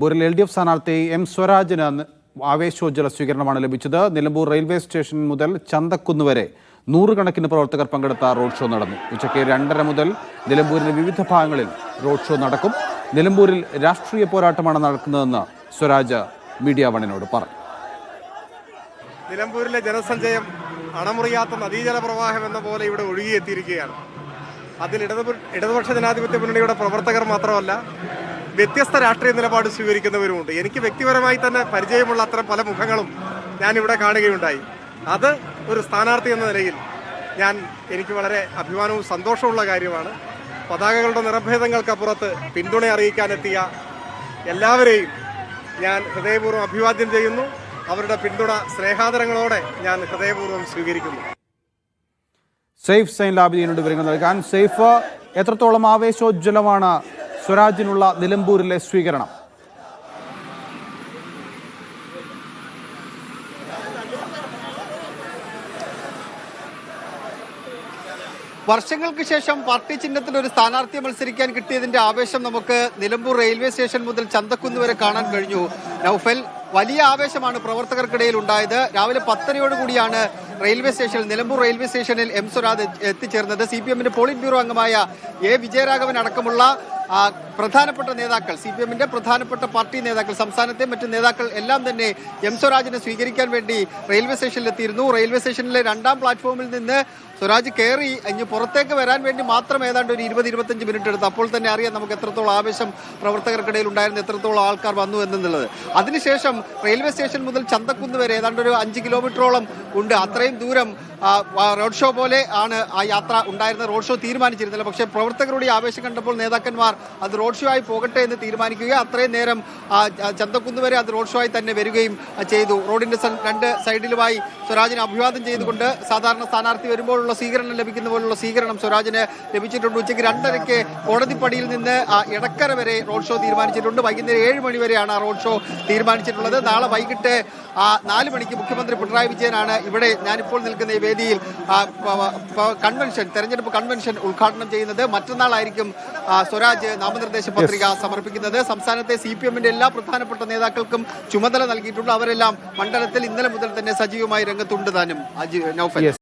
നിലമ്പൂരിൽ L D F സ്ഥാനാർത്ഥി M സ്വരാജിന് ആവേശോജ്വല സ്വീകരണമാണ് ലഭിച്ചത്. നിലമ്പൂർ റെയിൽവേ സ്റ്റേഷൻ മുതൽ ചന്തക്കുന്ന് വരെ നൂറുകണക്കിന് പ്രവർത്തകർ പങ്കെടുത്ത റോഡ് ഷോ നടന്നു. ഉച്ചയ്ക്ക് രണ്ടര മുതൽ നിലമ്പൂരിലെ വിവിധ ഭാഗങ്ങളിൽ റോഡ് ഷോ നടക്കും. നിലമ്പൂരിൽ രാഷ്ട്രീയ പോരാട്ടമാണ് നടക്കുന്നതെന്ന് സ്വരാജ് മീഡിയ വണിനോട് പറഞ്ഞു. നിലമ്പൂരിലെ ജനസഞ്ചയം അണമുറിയാത്ത നദീജല പ്രവാഹം എന്ന പോലെ ഇവിടെ ഒഴുകിയെത്തിയിരിക്കുകയാണ്. അതിൽ ഇടതു ഇടതുപക്ഷ ജനാധിപത്യ മുന്നണിയുടെ പ്രവർത്തകർ മാത്രമല്ല വ്യത്യസ്ത രാഷ്ട്രീയ നിലപാട് സ്വീകരിക്കുന്നവരുമുണ്ട്. എനിക്ക് വ്യക്തിപരമായി തന്നെ പരിചയമുള്ള അത്തരം പല മുഖങ്ങളും ഞാൻ ഇവിടെ കാണുകയുണ്ടായി. അത് ഒരു സ്ഥാനാർത്ഥി എന്ന നിലയിൽ ഞാൻ എനിക്ക് വളരെ അഭിമാനവും സന്തോഷമുള്ള കാര്യമാണ്. പതാകകളുടെ നിറഭേദങ്ങൾക്കപ്പുറത്ത് പിന്തുണ അറിയിക്കാനെത്തിയ എല്ലാവരെയും ഞാൻ ഹൃദയപൂർവം അഭിവാദ്യം ചെയ്യുന്നു. അവരുടെ പിന്തുണ സ്നേഹാദരങ്ങളോടെ ഞാൻ ഹൃദയപൂർവം സ്വീകരിക്കുന്നു. സേഫ് സൈൻ ലാബിദിനോട് വിവരങ്ങൾ നൽകാൻ. സെയ്ഫ് എത്രത്തോളം ആവേശോജ്വലമാണ് സ്വരാജിനുള്ള നിലമ്പൂരിലെ സ്വീകരണം. വർഷങ്ങൾക്ക് ശേഷം പാർട്ടി ചിഹ്നത്തിൽ ഒരു സ്ഥാനാർത്ഥിയെ മത്സരിക്കാൻ കിട്ടിയതിന്റെ ആവേശം നമുക്ക് നിലമ്പൂർ റെയിൽവേ സ്റ്റേഷൻ മുതൽ ചന്തക്കുന്ന് വരെ കാണാൻ കഴിഞ്ഞു. നൌഫൽ വലിയ ആവേശമാണ് പ്രവർത്തകർക്കിടയിൽ ഉണ്ടായത്. രാവിലെ പത്തരയോടുകൂടിയാണ് റെയിൽവേ സ്റ്റേഷനിൽ നിലമ്പൂർ റെയിൽവേ സ്റ്റേഷനിൽ എം സ്വരാജ് എത്തിച്ചേർന്നത് സി പി എമ്മിന്റെ പോളിറ്റ് ബ്യൂറോ അംഗമായ എ വിജയരാഘവൻ അടക്കമുള്ള പ്രധാനപ്പെട്ട നേതാക്കൾ സി പി എമ്മിന്റെ പ്രധാനപ്പെട്ട പാർട്ടി നേതാക്കൾ സംസ്ഥാനത്തെ മറ്റ് നേതാക്കൾ എല്ലാം തന്നെ എം സ്വരാജിനെ സ്വീകരിക്കാൻ വേണ്ടി റെയിൽവേ സ്റ്റേഷനിൽ എത്തിയിരുന്നു. റെയിൽവേ സ്റ്റേഷനിലെ രണ്ടാം പ്ലാറ്റ്ഫോമിൽ നിന്ന് സ്വരാജ് കയറി ഇനി പുറത്തേക്ക് വരാൻ വേണ്ടി മാത്രം ഏതാണ്ട് ഒരു ഇരുപത് ഇരുപത്തഞ്ച് മിനിറ്റ് എടുത്തു. അപ്പോൾ തന്നെ അറിയാം നമുക്ക് എത്രത്തോളം ആവേശം പ്രവർത്തകർക്കിടയിൽ ഉണ്ടായിരുന്നു എത്രത്തോളം ആൾക്കാർ വന്നു എന്നുള്ളത്. അതിനുശേഷം റെയിൽവേ സ്റ്റേഷൻ മുതൽ ചന്തക്കുന്ന് വരെ ഏതാണ്ട് ഒരു അഞ്ച് കിലോമീറ്ററോളം ഉണ്ട്. അത്രയും ദൂരം റോഡ് ഷോ പോലെ ആണ് ആ യാത്ര ഉണ്ടായിരുന്നത്. റോഡ് ഷോ തീരുമാനിച്ചിരുന്നില്ല. പക്ഷേ പ്രവർത്തകരുടെ ആവേശം കണ്ടപ്പോൾ നേതാക്കന്മാർ അത് റോഡ് ഷോ ആയി പോകട്ടെ എന്ന് തീരുമാനിക്കുക അത്രയും നേരം ചന്തക്കുന്ന് വരെ അത് റോഡ് ഷോ ആയി തന്നെ വരികയും ചെയ്തു. റോഡിന്റെ രണ്ട് സൈഡിലുമായി സ്വരാജിനെ അഭിവാദം ചെയ്തുകൊണ്ട് സാധാരണ സ്ഥാനാർത്ഥി വരുമ്പോഴുള്ള സ്വീകരണം ലഭിക്കുന്ന പോലുള്ള സ്വീകരണം സ്വരാജിന് ലഭിച്ചിട്ടുണ്ട്. ഉച്ചയ്ക്ക് രണ്ടരയ്ക്ക് കോടതിപ്പടിയിൽ നിന്ന് ആ, എടക്കര വരെ റോഡ് ഷോ തീരുമാനിച്ചിട്ടുണ്ട്. വൈകുന്നേരം ഏഴ് മണി വരെയാണ് ആ റോഡ് ഷോ തീരുമാനിച്ചിട്ടുള്ളത്. നാളെ വൈകിട്ട് നാല് മണിക്ക് മുഖ്യമന്ത്രി പിണറായി വിജയനാണ് ഇവിടെ ഞാനിപ്പോൾ നിൽക്കുന്ന ഈ വേദിയിൽ കൺവെൻഷൻ തെരഞ്ഞെടുപ്പ് കൺവെൻഷൻ ഉദ്ഘാടനം ചെയ്യുന്നത് മറ്റന്നാളായിരിക്കും സ്വരാജ് നാമനിർദ്ദേശ പത്രിക സമർപ്പിക്കുന്നത്. സംസ്ഥാനത്തെ സി പി എമ്മിന്റെ എല്ലാ പ്രധാനപ്പെട്ട നേതാക്കൾക്കും ചുമതല നൽകിയിട്ടുണ്ട്. അവരെല്ലാം മണ്ഡലത്തിൽ ഇന്നലെ മുതൽ തന്നെ സജീവമായി രംഗത്തുണ്ട് താനും. നൌഫൽ.